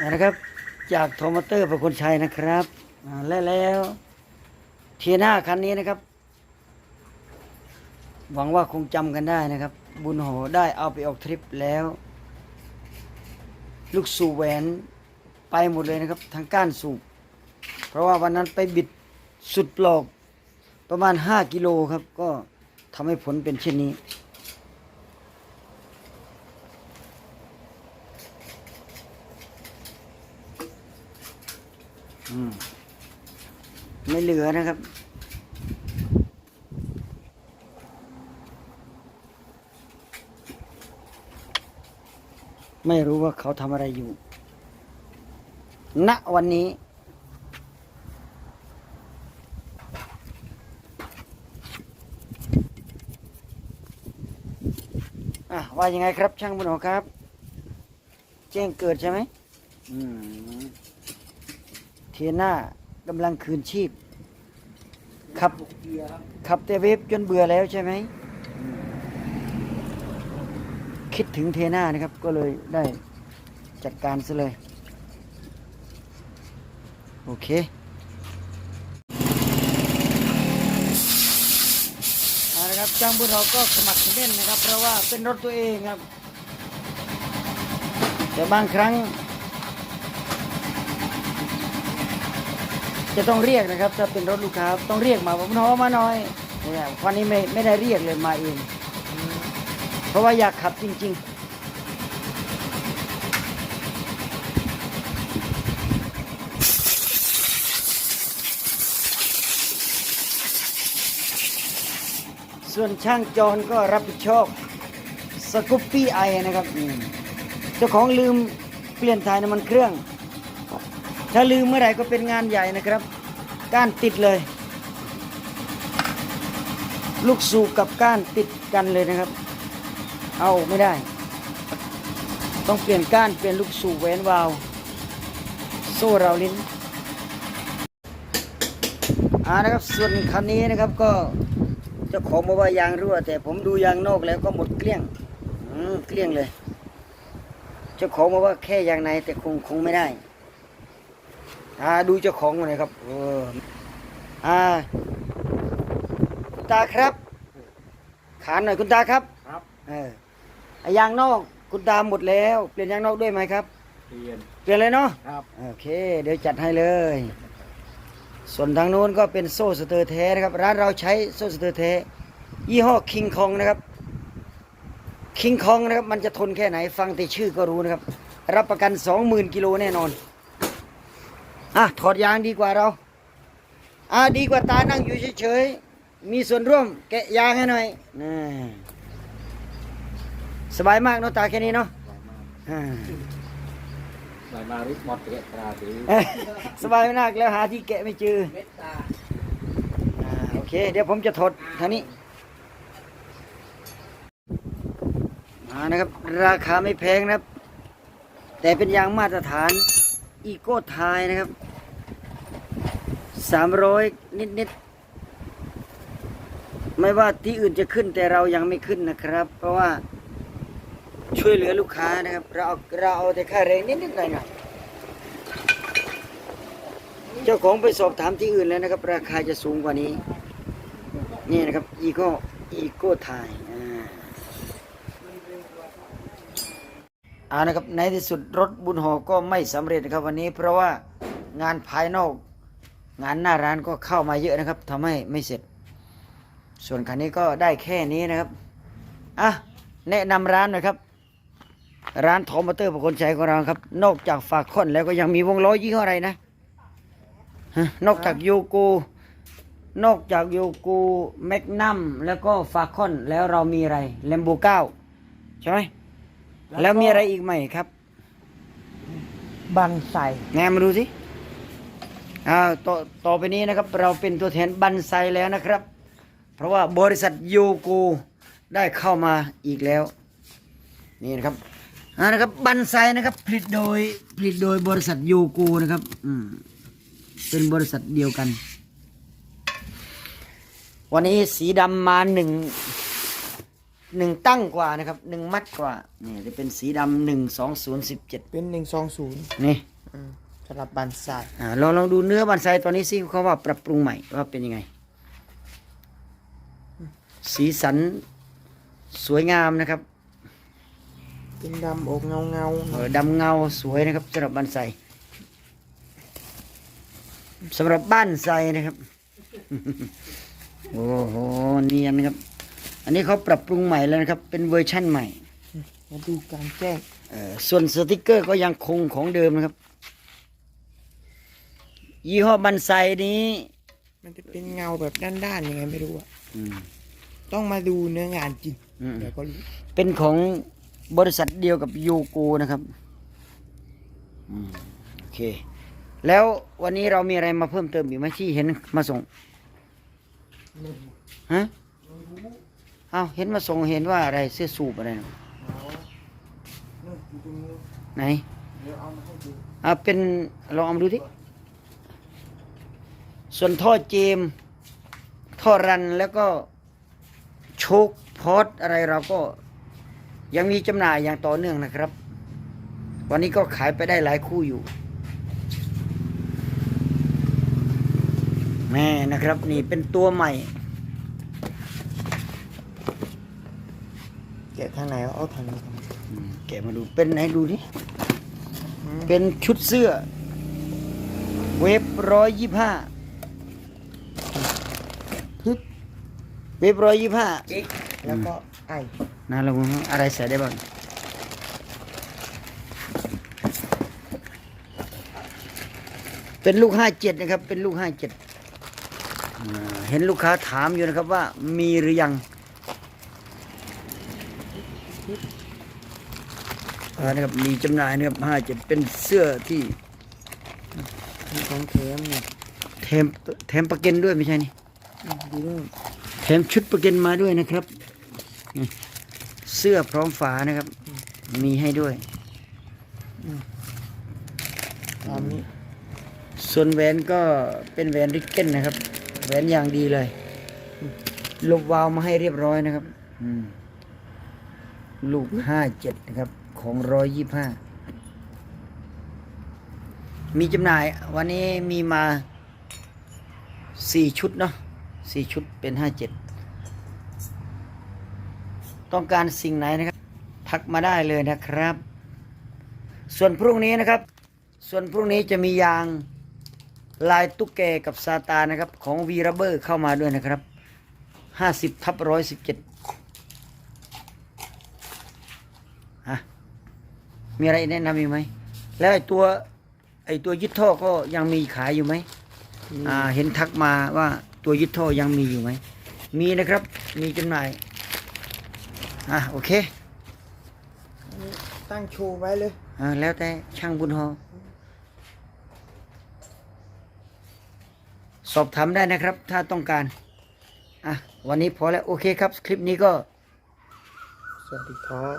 นะครับ จากโทมอเตอร์ประคนชัยนะครับและแล้วเทียน่าคันนี้นะครับ หวังว่าคงจำกันได้นะครับ บุญโหได้เอาไปออกทริปแล้ว ลูกสูบแหวนไปหมดเลยนะครับ ทางก้านสูบ เพราะว่าวันนั้นไปบิดสุดปลอกประมาณ 5 กิโลครับ ก็ทำให้ผลเป็นเช่นนี้ ไม่เหลือนะครับ ไม่รู้ว่าเขาทำอะไรอยู่ณวันนี้อะว่ายังไงครับช่างบุญหอครับ แจ้งเกิดใช่ไหมอืม เทียน่ากำลังคืนชีพ ขับขับแต่เวฟจนเบื่อแล้วใช่ไหม คิดถึงเทน่านะครับ ก็เลยได้จัดการซะเลย โอเคเอาละครับจ้างบุญเราก็สมัครเล่นนะครับ เพราะว่าเป็นรถตัวเองครับ แต่บางครั้ง จะต้องเรียกนะครับ ถ้าเป็นรถลูกค้าต้องเรียกมาผมน้องมาหน่อยเนี่ยวันนี้ไม่ไม่ได้เรียกเลยมาเอง เพราะว่าอยากขับจริงๆส่วนช่างจรก็รับผิดชอบสกูปปี้ไอนะครับเจ้าของลืมเปลี่ยนถ่ายน้ำมันเครื่อง ถ้าลืมเมื่อไหร่ก็เป็นงานใหญ่นะครับ ก้านติดเลย ลูกสูบกับก้านติดกันเลยนะครับ เอาไม่ได้ ต้องเปลี่ยนก้านเปลี่ยนลูกสูบแหวนวาล์วโซ่เราวลิ้นอ่านะครับส่วนคันนี้นะครับก็เจ้าของบอกว่ายางรั่ว แต่ผมดูยางนอกแล้วก็หมดเกลี้ยงอืเกลี้ยงเลยเจ้าของบอกว่าแค่ยางในแต่คงคงไม่ได้ อ่าดูเจ้าของหน่อยครับเอออ่าคุณตาครับ ขานหน่อยคุณตาครับครับเออไอ้ยางนอกคุณตาหมดแล้ว เปลี่ยนยางนอกด้วยไหมครับ เปลี่ยนเปลี่ยนเลยเนาะครับโอเค เดี๋ยวจัดให้เลย ส่วนทางโน้นก็เป็นโซ่สเตอร์แท้นะครับ ร้านเราใช้โซ่สเตอร์แท้ยี่ห้อคิงคองนะครับคิงคองนะครับมันจะทนแค่ไหนฟังแต่ชื่อก็รู้นะครับ รับประกันสองหมื่นกิโลแน่นอน อะถอดยางดีกว่าเราอะดีกว่าตานั่งอยู่เฉยๆ มีส่วนร่วมแกะยางให้หน่อยน่สบายมากเนาะตาแค่นี้เนาะอ่า ลายมาริสมอดเตะตราดีเอ้ยสบายมากแล้วหาที่แกะไม่เจออ่าโอเค เดี๋ยวผมจะถอดทางนี้มานะครับ ราคาไม่แพงนะครับ แต่เป็นยางมาตรฐานอีโก้ไทยนะครับ สามร้อยนิดๆไม่ว่าที่อื่นจะขึ้นแต่เรายังไม่ขึ้นนะครับ เพราะว่าช่วยเหลือลูกค้านะครับ เราเอาเราเอาแต่ค่าแรงนิดๆหน่อยๆเจ้าของไปสอบถามที่อื่นแล้วนะครับ ราคาจะสูงกว่านี้ นี่นะครับอีโก้อีโก้ไทยอ่าเอานะครับในที่สุดรถบุญหอก็ไม่สำเร็จนะครับวันนี้เพราะว่างานภายนอก งานหน้าร้านก็เข้ามาเยอะนะครับทำให้ไม่เสร็จ ส่วนคันนี้ก็ได้แค่นี้นะครับอะแนะนำร้านหน่อยครับ ร้านทอมมอเตอร์ประคนชัยของเราครับ นอกจากฝากค่อนแล้วก็ยังมีวงล้อยี่ห้ออะไรนะฮะนอกจากโยโกนอกจากโยโกแมกนัมแล้วก็ฟาคอนแล้วเรามีอะไรแลมโบเก้าใช่ไหมแล้วมีอะไรอีกไหมครับบันใส่แงมาดูสิ อ่าต่อต่อไปนี้นะครับเราเป็นตัวแทนบันไซแล้วนะครับ เพราะว่าบริษัทโยโกได้เข้ามาอีกแล้วนี่นะครับอ่านะครับบันไซนะครับผลิตโดยผลิตโดยบริษัทโยโกนะครับอืมเป็นบริษัทเดียวกัน วันนี้สีดำมาหนึ่งหนึ่งตั้งกว่านะครับหนึ่งมัดกว่านี่จะเป็นสีดำหนึ่งสองศูนย์สิบเจ็ดเป็นหนึ่งสองศูนย์นี่ สำหรับบันทรายอ่าลองลองดูเนื้อบันไซตอนนี้สิเขาว่าปรับปรุงใหม่ว่าเป็นยังไง สีสันสวยงามนะครับเป็นดำอกเงาเงาๆหเอน่อยอดำเงาสวยนะครับสำหรับบันไซสำหรับบ้านไซนะครับ โอ้โหเนียนนะครับ อันนี้เขาปรับปรุงใหม่แล้วนะครับ เป็นเวอร์ชั่นใหม่มาดูกลางแจ้งเอ่อส่วนสติกเกอร์ก็ยังคงของเดิมนะครับ ยี่ห้อบันไซนี้มันจะเป็นเงาแบบด้านๆยังไงไม่รู้อะอืม ต้องมาดูเนื้องานจริงอืม เดี๋ยวก็รู้เป็นของบริษัทเดียวกับยูโกนะครับอืมโอเค แล้ววันนี้เรามีอะไรมาเพิ่มเติมอีกไหมที่เห็นมาส่งฮะเอาเห็นมาส่งเห็นว่าอะไรเสื้อสูบอะไรนะนู่นอยู่ตรงนู้นไหน เดี๋ยวเอามาให้ดูอ่าเป็นลองเอามาดูที่ ส่วนท่อเจม ท่อรันแล้วก็โชคพอดอะไรเราก็ยังมีจำหน่ายอย่างต่อเนื่องนะครับ วันนี้ก็ขายไปได้หลายคู่อยู่แม่นะครับนี่เป็นตัวใหม่ แกะทางไหนเอาเอาทางนี้ทางนี้อืมแกะมาดูเป็นไหนดูนี่เป็นชุดเสื้อ เวฟร้อยยี่ห้า พึบ เวฟร้อยยี่ห้าแล้วก็ไอน่าลงอะไรใส่ได้บ้างเป็นลูกห้าเจ็ดนะครับ เป็นลูกห้าเจ็ดเห็นลูกค้าถามอยู่นะครับว่ามีหรือยังอ่านะครับมีจำหน่ายนะครับห้าเจ็ดเป็นเสื้อที่มีของแถมเนี่ยแถมแถมประกันด้วยไม่ใช่นี่อืมดูนู่นแถมชุดประกันมาด้วยนะครับนี่เสื้อพร้อมฝานะครับ มีให้ด้วยตามนี้ส่วนแหวนก็เป็นแหวนริกเก้นนะครับ แหวนอย่างดีเลย ลบวาล์วมาให้เรียบร้อยนะครับอืมลูกห้าเจ็ดนะครับ ของร้อยยี่ห้ามีจำหน่ายวันนี้มีมาสี่ชุดเนาะ สี่ชุดเป็นห้าเจ็ดต้องการสิ่งไหนนะครับ ทักมาได้เลยนะครับ ส่วนพรุ่งนี้นะครับ ส่วนพรุ่งนี้จะมียางลายตุ๊กแกกับซาตานนะครับ ของวีรเบอร์เข้ามาด้วยนะครับห้าสิบทับร้อยสิบเจ็ดฮะมีอะไรแนะนำอีกไหม แล้วไอ้ตัวไอ้ตัวยึดท่อก็ยังมีขายอยู่ไหมอ่าเห็นทักมาว่า ตัวยึดท่อยังมีอยู่ไหม มีนะครับ มีจำหน่าย อะโอเคอันนี้ตั้งโชว์ไว้เลยอ่าแล้วแต่ช่างบุญฮอสอบถามได้นะครับ ถ้าต้องการ อะ วันนี้พอแล้ว โอเคครับ คลิปนี้ก็ สวัสดีครับ